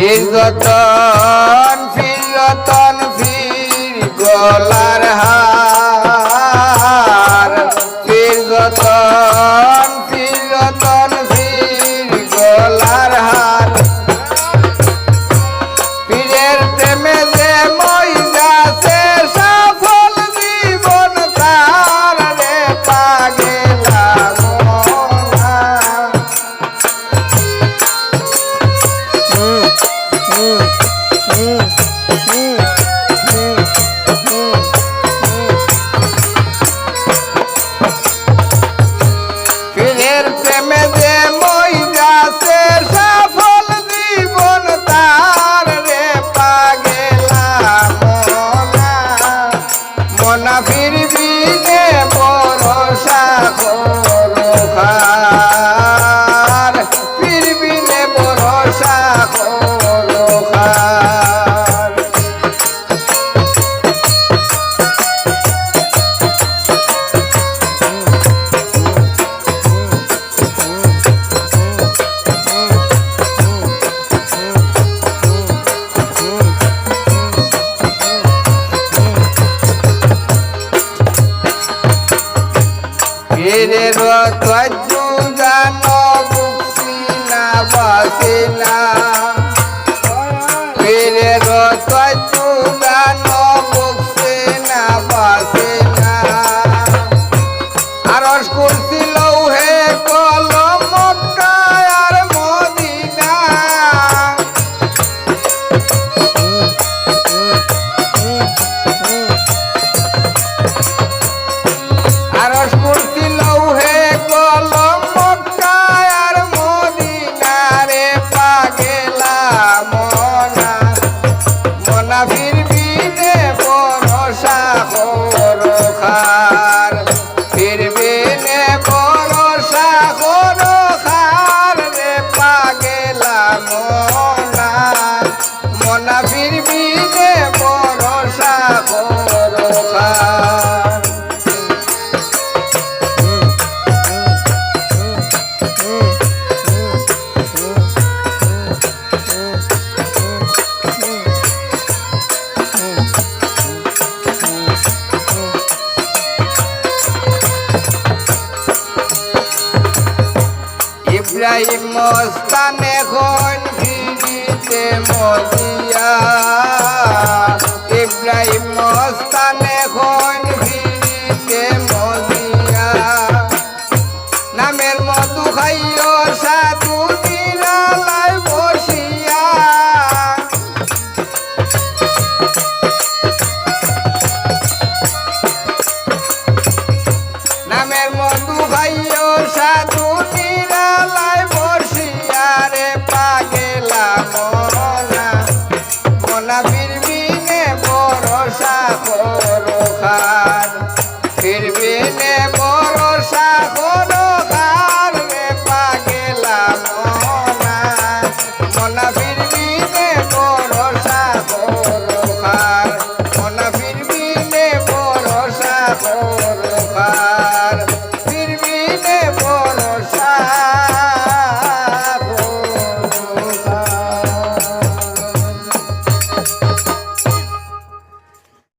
Exatamente. Amen. गिरिरो त्वच Ibrahim মস্তান এখন ফিরিতে মজিয়া ইব্রাহিম মস্তান